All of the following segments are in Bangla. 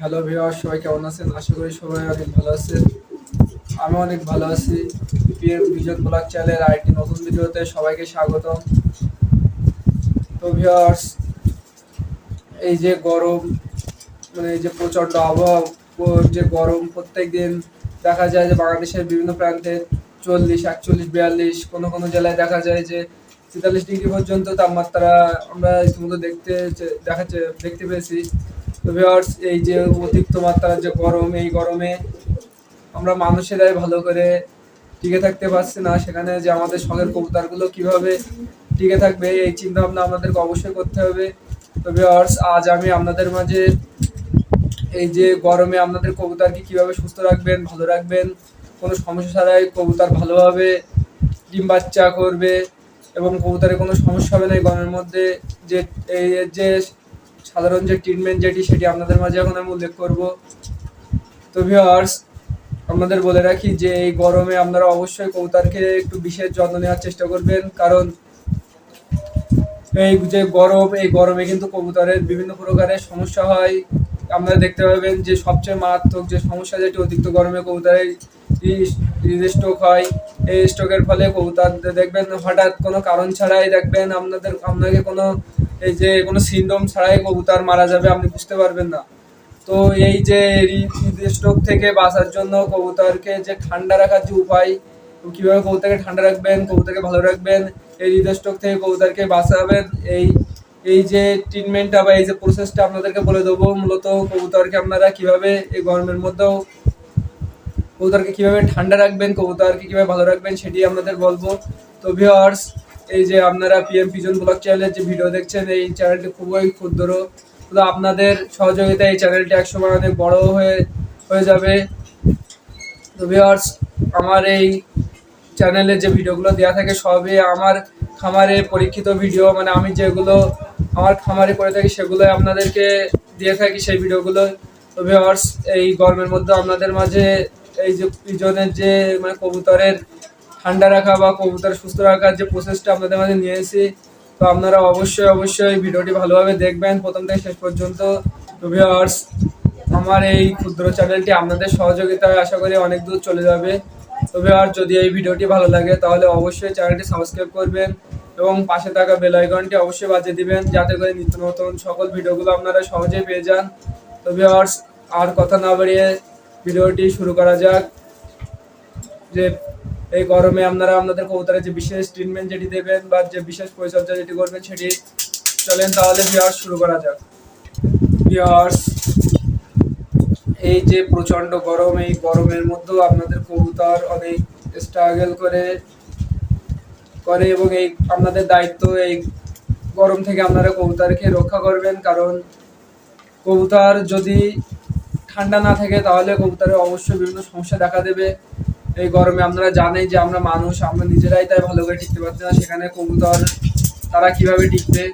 হ্যালো ভিওয়ার সবাই কেমন আছেন? আশা করি সবাই অনেক ভালো আছেন। আমি অনেক ভালো আছি। পিএম বিজন ব্লগ চ্যানেলের আরেকটি নতুন ভিডিওতে সবাইকে স্বাগতম। তো ভিওয়ার্স এই যে গরম মানে এই যে প্রচণ্ড আবহাওয়া যে গরম প্রত্যেক দিন দেখা যায় যে বাংলাদেশের বিভিন্ন প্রান্তে চল্লিশ, একচল্লিশ, বিয়াল্লিশ, কোনো কোনো জেলায় দেখা যায় যে তেতাল্লিশ ডিগ্রি পর্যন্ত তাপমাত্রা আমরা ইতিমধ্যে দেখতে দেখাচ্ছে দেখতে পেয়েছি। তো এই যে অতিরিক্ত মাত্রার যে গরম, এই গরমে আমরা মানুষেরাই ভালো করে টিকে থাকতে পারছি না। সেখানে যে আমাদের শখের কবুতরগুলো কীভাবে টিকে থাকবে, এই চিন্তা ভাবনা আমাদেরকে অবশ্যই করতে হবে। তো ভিউয়ার্স আজ আমি আপনাদের মাঝে এই যে গরমে আপনাদের কবুতরকে কীভাবে সুস্থ রাখবেন, ভালো রাখবেন, কোনো সমস্যা ছাড়াই কবুতর ভালোভাবে ডিম বাচ্চা করবে এবং কবুতরের কোনো সমস্যা হবে না এই গরমের মধ্যে। যে, এই যে সাধারণ যে ট্রিটমেন্ট যেটি, সেটি আপনাদের মাঝে এখন আমি উল্লেখ করব। তো ভিউয়ার্স আপনাদের বলে রাখি যে এই গরমে আপনারা অবশ্যই কবুতরকে একটু বিশেষ যত্ন নেওয়ার চেষ্টা করবেন। কারণ এই যে গরম, এই গরমে কিন্তু কবুতরের বিভিন্ন প্রকারের সমস্যা হয়। আপনারা দেখতে পাবেন যে সবচেয়ে মারাত্মক যে সমস্যা যেটি, অতিরিক্ত গরমে কবুতরের স্ট্রোক হয়। এই স্ট্রোকের ফলে কবুতর দেখবেন হঠাৎ কোনো কারণ ছাড়াই দেখবেন আপনাদের, আপনাকে কোনো এই যে কোনো সিনড্রোম ছাড়াই কবুতর মারা যাবে, আপনি বুঝতে পারবেন না। তো এই যে স্ট্রোক থেকে বাঁচার জন্য কবুতরকে যে ঠান্ডা রাখার যে উপায় কীভাবে কবুতরকে ঠান্ডা রাখবেন, কবুতরকে ভালো রাখবেন, এই হৃদস্ট্রোক থেকে কবুতরকে বাঁচাবেন, এই এই যে ট্রিটমেন্টটা বা এই যে প্রসেসটা আপনাদেরকে বলে দেবো, মূলত কবুতরকে আপনারা কীভাবে এই গরমের মধ্যেও কবুতরকে কীভাবে ঠান্ডা রাখবেন, কবুতরকে কীভাবে ভালো রাখবেন, সেটি আপনাদের বলব। তো ভিউয়ার্স এই যে আপনারা পিএম পিজন ব্লগ চ্যানেলের যে ভিডিও দেখছেন, এই চ্যানেলটি খুবই ক্ষুদ্র। তো আপনাদের সহযোগিতায় এই চ্যানেলটি একসময় অনেক বড় হয়ে হয়ে যাবে। তো ভিউয়ার্স আমার এই চ্যানেলে যে ভিডিওগুলো দেওয়া থাকে, সবই আমার খামারে পরীক্ষিত ভিডিও মানে আমি যেগুলো আমার খামারে করে থাকি সেগুলো আপনাদেরকে দিয়ে থাকি সেই ভিডিওগুলো তো ভিউয়ার্স এই গরমের মধ্যে আপনাদের মাঝে এই যে পিজনের যে মানে কবুতরের ঠান্ডা রাখা বা কবুতর সুস্থ রাখার যে প্রসেসটা আপনাদের মাঝে নিয়ে এসেছি, তো আপনারা অবশ্যই অবশ্যই ভিডিওটি ভালোভাবে দেখবেন। প্রথম থেকে শেষ পর্যন্ত তো ভিউয়ার্স আমার এই ক্ষুদ্র চ্যানেলটি আপনাদের সহযোগিতায় আশা করি অনেক দূর চলে যাবে। তবে আর যদি এই ভিডিওটি ভালো লাগে, তাহলে অবশ্যই চ্যানেলটি সাবস্ক্রাইব করবেন এবং পাশে থাকা বেল আইকনটি অবশ্যই বাজিয়ে দিবেন, যাতে করে নিত্য নতুন সকল ভিডিওগুলো আপনারা সহজেই পেয়ে যান। তবে আর আর কথা না বাড়িয়ে ভিডিওটি শুরু করা যাক। যে এই গরমে আপনারা আপনাদের কবুতরের যে বিশেষ ট্রিটমেন্ট যেটি দেবেন বা যে বিশেষ পরিচর্যা যেটি করবেন সেটি চলেন তাহলে ভিওয়ার্স শুরু করা যাক। ভিওয়ার্স এই যে প্রচণ্ড গরম, এই গরমের মধ্যেও আপনাদের কবুতর অনেক স্ট্রাগল করে করে এবং এই আপনাদের দায়িত্ব এই গরম থেকে আপনারা কবুতরকে রক্ষা করবেন কারণ কবুতর যদি ঠান্ডা না থাকে তাহলে কবুতরের অবশ্যই বিভিন্ন সমস্যা দেখা দেবে। এই গরমে আপনারা জানেন যে আমরা মানুষ, আমরা নিজেরাই তাই ভালো করে টিকতে পারছি না। সেখানে কবুতর, তারা কীভাবে টিকবে?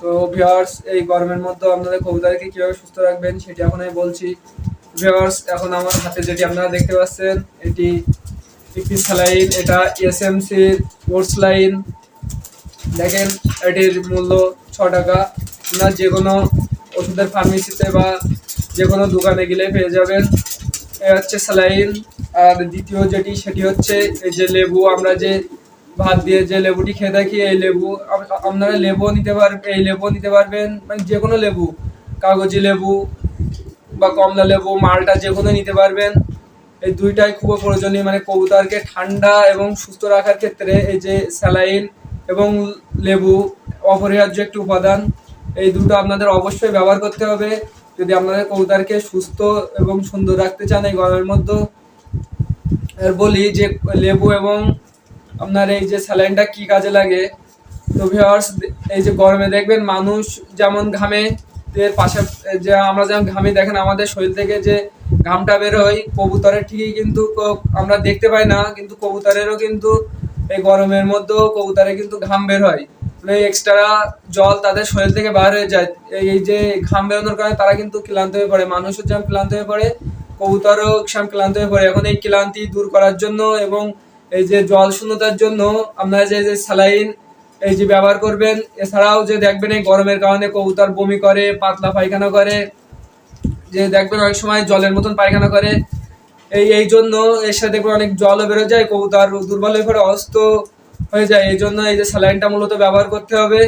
তো ভিওয়ার্স এই গরমের মধ্যে আপনাদের কবুতরকে কীভাবে সুস্থ রাখবেন সেটি এখন আমি বলছি। ভিওয়ার্স এখন আমার হাতে যেটি আপনারা দেখতে পাচ্ছেন, এটি একটি স্যালাইন এটা এসএমসি স্পোর্টস লাইন দেখেন, এটির মূল্য ছ টাকা। আপনার যে কোনো ওষুধের ফার্মেসিতে বা যে কোনো দোকানে গেলে পেয়ে যাবেন। হচ্ছে স্যালাইন, আর দ্বিতীয় যেটি সেটি হচ্ছে এই যে লেবু, আমরা যে ভাত দিয়ে যে লেবুটি খেয়ে থাকি, এই লেবু আপনারা লেবু নিতে পারবেন এই লেবু নিতে পারবেন মানে যে কোনো লেবু, কাগজি লেবু বা কমলা লেবু, মালটা যে কোনো নিতে পারবেন। এই দুইটাই খুব প্রয়োজনীয় মানে কবুতরকে ঠান্ডা এবং সুস্থ রাখার ক্ষেত্রে এই যে স্যালাইন এবং লেবু অপরিহার্য একটি উপাদান, এই দুটো আপনাদের অবশ্যই ব্যবহার করতে হবে। যদি আপনাদের কবুতরকে সুস্থ এবং সুন্দর রাখতে চান এই গরমের মধ্যে, আর বলি যে লেবু এবং আপনার এই যে স্যালাইনটা কি কাজে লাগে, তো ভিউয়ার্স এই যে গরমে দেখবেন মানুষ যেমন ঘামে এর পাশে যে আমরা যেমন ঘামে, দেখেন আমাদের শরীর থেকে যে ঘামটা বের হয়, কবুতরের ঠিকই কিন্তু আমরা দেখতে পাই না, কিন্তু কবুতরেরও কিন্তু এই গরমের মধ্যেও কবুতরে কিন্তু ঘাম বের হয়। এক্সট্রা জল তাদের শরীর থেকে বার হয়ে যায়। এই যে ঘাম বেরোনোর কারণে তারা কিন্তু ক্লান্ত হয়ে পড়ে। মানুষও যেমন ক্লান্ত হয়ে পড়ে, কবুতরও সেরকম ক্লান্ত হয়ে পড়ে। এখন এই ক্লান্তি দূর করার জন্য এবং এই যে জল শূন্যতার জন্য আপনারা যে যে স্যালাইন এই যে ব্যবহার করবেন, এছাড়াও যে দেখবেন এই গরমের কারণে কবুতর বমি করে, পাতলা পায়খানা করে, যে দেখবেন অনেক সময় জলের মতন পায়খানা করে। এই এই জন্য এর সাথে অনেক জলও বেরো যায়, কবুতর দুর্বল হয়ে পড়ে অস্ত হয়ে যায়, এই জন্য এই যে স্যালাইনটা মূলত ব্যবহার করতে হবে।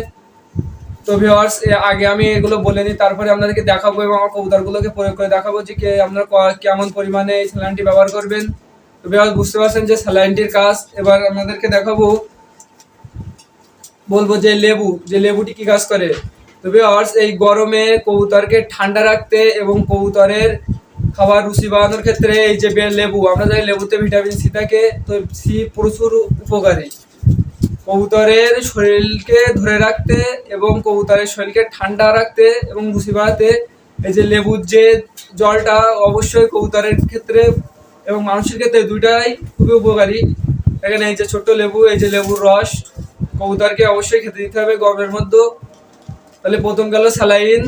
তো ভিওয়ার্স আগে আমি এগুলো বলে নিই, তারপরে আপনাদেরকে দেখাবো এবং আমার কবুতরগুলোকে প্রয়োগ করে দেখাবো যে কে আপনারা কেমন পরিমাণে এই স্যালাইনটি ব্যবহার করবেন। তো ভিওয়ার্স বুঝতে পারছেন যে স্যালাইনটির কাজ। এবার আপনাদেরকে দেখাবো, বলব যে লেবু, যে লেবুটি কি কাজ করে। তো ভিউয়ার্স এই গরমে কবুতরকে ঠান্ডা রাখতে এবং কবুতরের খাবার রুচি বাড়ানোর ক্ষেত্রে এই যে লেবু, আমরা জানি লেবুতে ভিটামিন সি থাকে, তো সি প্রচুর উপকারী। কবুতরের শরীরকে ধরে রাখতে এবং কবুতরের শরীরকে ঠান্ডা রাখতে এবং রুচি বাড়াতে এই যে লেবুর যে জলটা অবশ্যই কবুতরের ক্ষেত্রে এবং মানুষের ক্ষেত্রে দুইটাই খুবই উপকারী। এখানে এই যে ছোট্ট লেবু, এই যে লেবুর রস, কবুতরকে অবশ্যই খেতে দিতে হবে গরমের মধ্যে। তাহলে প্রথম গেল স্যালাইন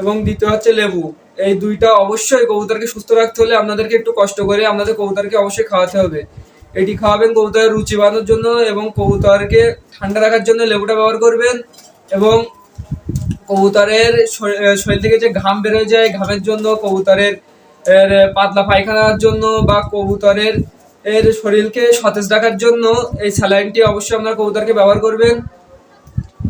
এবং দ্বিতীয় হচ্ছে লেবু। এই দুইটা অবশ্যই কবুতরকে সুস্থ রাখতে হলে আপনাদেরকে একটু কষ্ট করে আপনাদের কবুতরকে অবশ্যই খাওয়াতে হবে। এটি খাওয়াবেন কবুতরের রুচি বাড়ানোর জন্য এবং কবুতরকে ঠান্ডা রাখার জন্য লেবুটা ব্যবহার করবেন এবং কবুতরের শরীর থেকে যে ঘাম বেরোয় যায়, ঘামের জন্য কবুতরের পাতলা পায়খানার জন্য বা কবুতরের, এর শরীরকে সতেজ রাখার জন্য এই স্যালাইনটি অবশ্যই আপনার কবুতরকে ব্যবহার করবেন।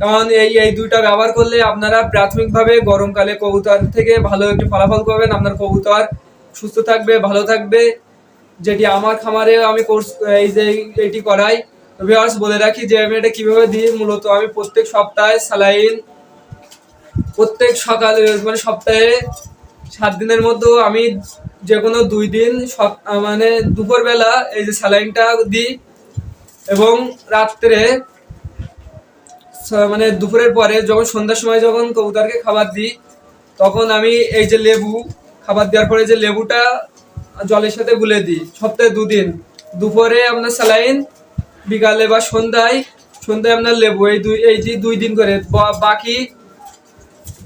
কারণ এই এই দুইটা ব্যবহার করলে আপনারা প্রাথমিকভাবে গরমকালে কবুতর থেকে ভালো একটি ফলাফল পাবেন। আপনার কবুতর সুস্থ থাকবে, ভালো থাকবে। যেটি আমার খামারে আমি কোর্স এই যে এটি করাই। ভিউয়ার্স বলে রাখি যে আমি এটা কীভাবে দিই, মূলত আমি প্রত্যেক সপ্তাহে স্যালাইন প্রত্যেক সকালে মানে সপ্তাহে সাত দিনের মধ্যে আমি যে কোনো দুই দিন মানে দুপুরবেলা এই যে স্যালাইনটা দিই এবং রাত্রে মানে দুপুরের পরে যখন সন্ধ্যার সময় যখন কবুতরকে খাবার দিই, তখন আমি এই যে লেবু, খাবার দেওয়ার পরে যে লেবুটা জলের সাথে গুলে দিই। সপ্তাহে দুদিন। দুপুরে আপনার স্যালাইন, বিকালে বা সন্ধ্যায় সন্ধ্যায় আপনার লেবু। এই দুই এই দুই দিন করে। বাকি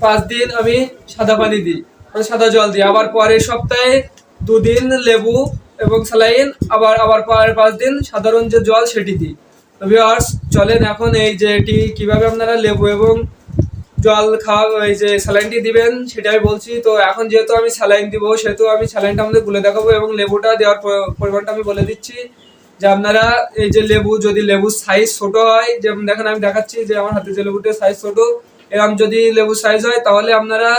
পাঁচ দিন আমি সাদা পানি দিই মানে সাদা জল দিই। আবার পরের সপ্তাহে দুদিন লেবু এবং স্যালাইন, আবার আবার পরের পাঁচ দিন সাধারণ যে জল সেটি দিই। তো ভিউয়ার্স চলেন এখন এই যে এটি কীভাবে আপনারা লেবু এবং জল খাওয়া, এই যে স্যালাইনটি দিবেন, সেটা আমি বলছি। তো এখন যেহেতু আমি স্যালাইন দিব, সেহেতু আমি স্যালাইনটা আমাদের গুলে দেখাবো এবং লেবুটা দেওয়ার পরিমাণটা আমি বলে দিচ্ছি। যে আপনারা এই যে লেবু, যদি লেবুর সাইজ ছোট হয়, যেমন দেখেন আমি দেখাচ্ছি যে আমার হাতে যে লেবুটার সাইজ ছোট এরকম যদি লেবু সাইজ হয়, তাহলে আপনারা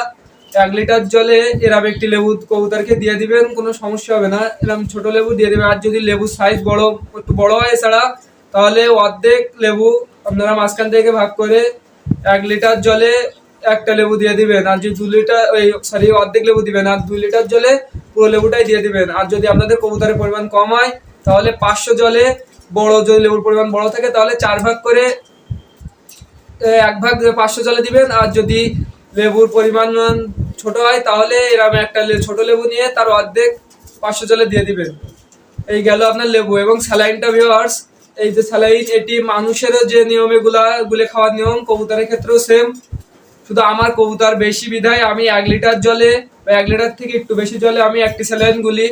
এক লিটার জলে এরম একটি লেবু কবুতরকে দিয়ে দিবেন, কোনো সমস্যা হবে না। এরকম ছোট লেবু দিয়ে দেবেন, আর যদি লেবুর সাইজ বড়, একটু বড় হয় এছাড়া, তাহলে অর্ধেক লেবু আপনারা মাঝখান থেকে ভাগ করে এক লিটার জলে একটা লেবু দিয়ে দিবেন, আর যদি দু লিটার ওই সরি অর্ধেক লেবু দিবেন, আর দুই লিটার জলে পুরো লেবুটাই দিয়ে দিবেন। আর যদি আপনাদের কবুতরের পরিমাণ কম হয়, তাহলে পাঁচশো জলে বড়, যদি লেবুর পরিমাণ বড় থাকে, তাহলে চার ভাগ করে এক ভাগ পাঁচশো জলে দিবেন। আর যদি লেবুর পরিমাণ ছোট হয়, তাহলে এরকম একটা ছোট লেবু নিয়ে তার অর্ধেক পাঁচশো জলে দিয়ে দিবেন। এই গেল আপনার লেবু এবং স্যালাইনটা ভিওয়ার্স এই যে স্যালাইন, এটি মানুষেরও যে নিয়মে গুলা গুলে খাওয়ার নিয়ম, কবুতরের ক্ষেত্রেও সেম শুধু আমার কবুতর বেশি বিধায় আমি এক লিটার জলে বা এক লিটার থেকে একটু বেশি জলে আমি একটি স্যালাইন গুলি।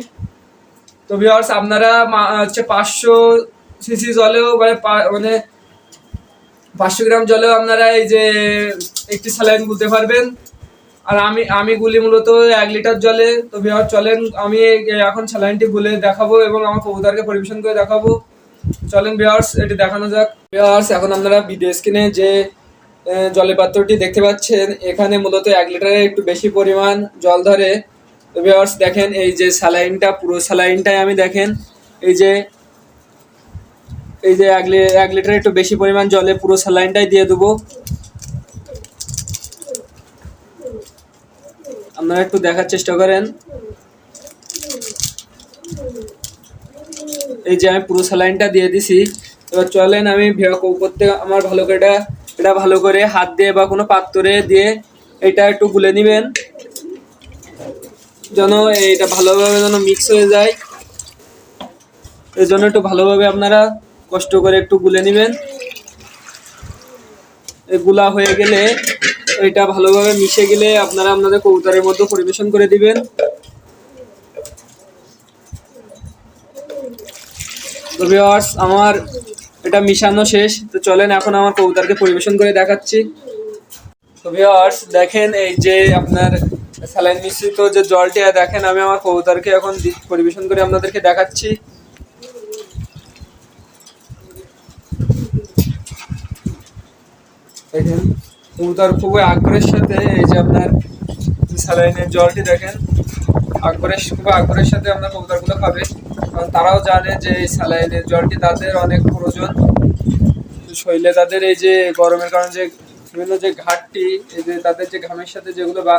তো ভিওয়ার্স আপনারা হচ্ছে পাঁচশো সিসি জলেও মানে মানে পাঁচশো গ্রাম জলেও আপনারা এই যে একটি স্যালাইন গুলতে পারবেন। আর আমি আমি গুলি মূলত এক লিটার জলে। তো ভিওর চলেন, আমি এখন স্যালাইনটি গুলে দেখাবো এবং আমার কবুতরকে পরিবেশন করে দেখাবো। চলেন ভিওয়ার্স এটি দেখানো যাক। ভিওয়ার্স এখন আপনারা ভিডিও স্ক্রিনে যে জলের পাত্রটি দেখতে পাচ্ছেন, এখানে মূলত এক লিটারে একটু বেশি পরিমাণ জল ধরে। তো ভিওয়ার্স দেখেন এই যে স্যালাইনটা পুরো স্যালাইনটাই আমি দেখেন। এই যে এই যে এক এক লিটার একটু বেশি পরিমাণ জলে পুরো স্যালাইনটাই দিয়ে দেবো। আপনারা একটু দেখার চেষ্টা করেন। এই যে আমি পুরো স্যালাইনটা দিয়ে দিছি। এবার চলেন আমি ভে- করতে আমার ভালো করে এটা এটা ভালো করে হাত দিয়ে বা কোনো পাত্রে দিয়ে এটা একটু গুলে নেবেন। যেন এটা ভালোভাবে যেন মিক্স হয়ে যায়। এই জন্য একটু ভালোভাবে আপনারা কষ্ট করে একটু গুলে নেবেন। গুলা হয়ে গেলে এটা ভালোভাবে মিশে গেলে আপনারা আপনাদের কবুতরের মধ্যে পরিবেশন করে দিবেন। তো ভিউয়ার্স আমার এটা মিশানো শেষ। তো চলেন এখন আমার কবুতরকে পরিবেশন করে দেখাচ্ছি। তো ভিউয়ার্স দেখেন এই যে আপনার স্যালাইন মিশ্রিত যে জলটি, দেখেন আমি আমার কবুতরকে এখন পরিবেশন করে আপনাদেরকে দেখাচ্ছি। দেখেন, কবুতর খুবই আগ্রহের সাথে এই যে আপনার স্যালাইনের জলটি দেখেন। আগ্রহের খুব আগ্রহের সাথে আপনার কবুতরগুলো খাবে। কারণ তারাও জানে যে এই স্যালাইনের জলটি তাদের অনেক প্রয়োজন। শরীরে তাদের এই যে গরমের কারণে যে বিভিন্ন যে ঘাটটি এই যে তাদের যে ঘামের সাথে যেগুলো বা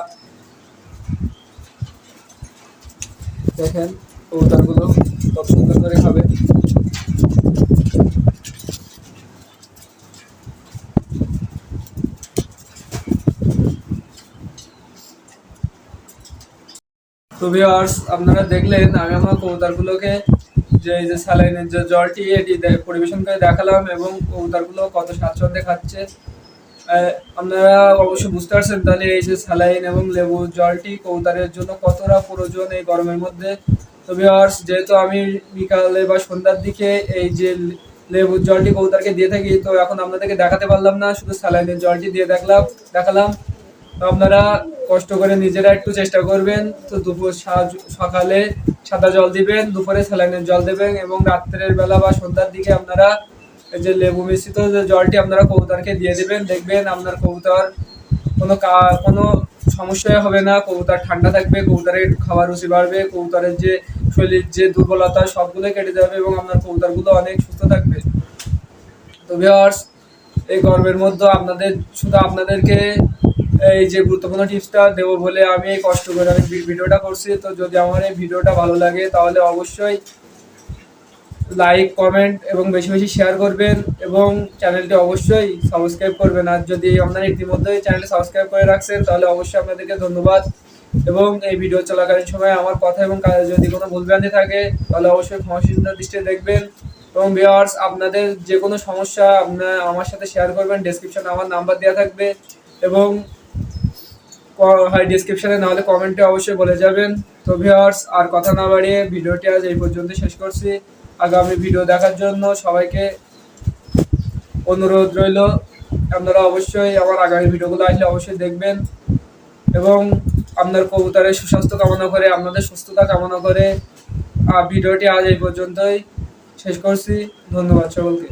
দেখেন কবুতরগুলো খুব সুন্দর করে খাবে। তো আপনারা দেখলেন, আমি আমার কবুতরগুলোকে যে এই যে স্যালাইনের যে জলটি, এটি পরিবেশন করে দেখালাম এবং কবুতরগুলো কত স্বাচ্ছন্দ্যে খাচ্ছে। আপনারা অবশ্যই বুঝতে পারছেন তাহলে এই যে স্যালাইন এবং লেবু জলটি কবুতরের জন্য কতটা প্রয়োজন এই গরমের মধ্যে। তো ভিউয়ার্স যেহেতু আমি বিকালে বা সন্ধ্যার দিকে এই যে লেবুর জলটি কবুতরকে দিয়ে থাকি, তো এখন আপনাদেরকে দেখাতে পারলাম না, শুধু স্যালাইনের জলটি দিয়ে দেখলাম, দেখালাম। তো আপনারা কষ্ট করে নিজেরা একটু চেষ্টা করবেন। তো দুপুর সকালে সাদা জল দিবেন, দুপুরে স্যালাইনের জল দেবেন এবং রাত্রের বেলা বা সন্ধ্যার দিকে আপনারা যে লেবু মিশ্রিত যে জলটি আপনারা কবুতরকে দিয়ে দেবেন, দেখবেন আপনার কবুতর কোনো কোনো সমস্যাই হবে না, কবুতর ঠান্ডা থাকবে, কবুতরের খাবার রুচি বাড়বে, কবুতরের যে শরীরের যে দুর্বলতা সবগুলোই কেটে যাবে এবং আপনার কবুতরগুলো অনেক সুস্থ থাকবে। তো ভিউয়ার্স এই গরমের মধ্যে আপনাদের শুধু আপনাদেরকে এই যে গুরুত্বপূর্ণ টিপসটা দেবো বলে আমি এই কষ্ট করে আমি ভিডিওটা করছি। তো যদি আমার এই ভিডিওটা ভালো লাগে, তাহলে অবশ্যই লাইক কমেন্ট এবং বেশি বেশি শেয়ার করবেন এবং চ্যানেলটি অবশ্যই সাবস্ক্রাইব করবেন। আর যদি আপনারা ইতিমধ্যেই চ্যানেলটি সাবস্ক্রাইব করে রাখছেন, তাহলে অবশ্যই আপনাদেরকে ধন্যবাদ এবং এই ভিডিও চলাকালীন সময় আমার কথা এবং কাজে যদি কোনো ভুলভ্রান্তি থাকে, তাহলে অবশ্যই ক্ষমাসীনতার দৃষ্টিতে দেখবেন। এবং ভিউয়ার্স আপনাদের যে কোনো সমস্যা, আপনার আমার সাথে শেয়ার করবেন। ডেসক্রিপশনে আমার নাম্বার দেওয়া থাকবে এবং হয় ডিসক্রিপশনে নাহলে কমেন্টে অবশ্যই বলে যাবেন। তো ভিউয়ার্স আর কথা না বাড়িয়ে ভিডিওটি আজ এই পর্যন্ত শেষ করছি। আগামী ভিডিও দেখার জন্য সবাইকে অনুরোধ রইল। আপনারা অবশ্যই আমার আগামী ভিডিওগুলো আসলে অবশ্যই দেখবেন। এবং আপনার কবুতরের সুস্বাস্থ্য কামনা করে, আপনাদের সুস্থতা কামনা করে ভিডিওটি আজ এই পর্যন্তই শেষ করছি। ধন্যবাদ সকলকে।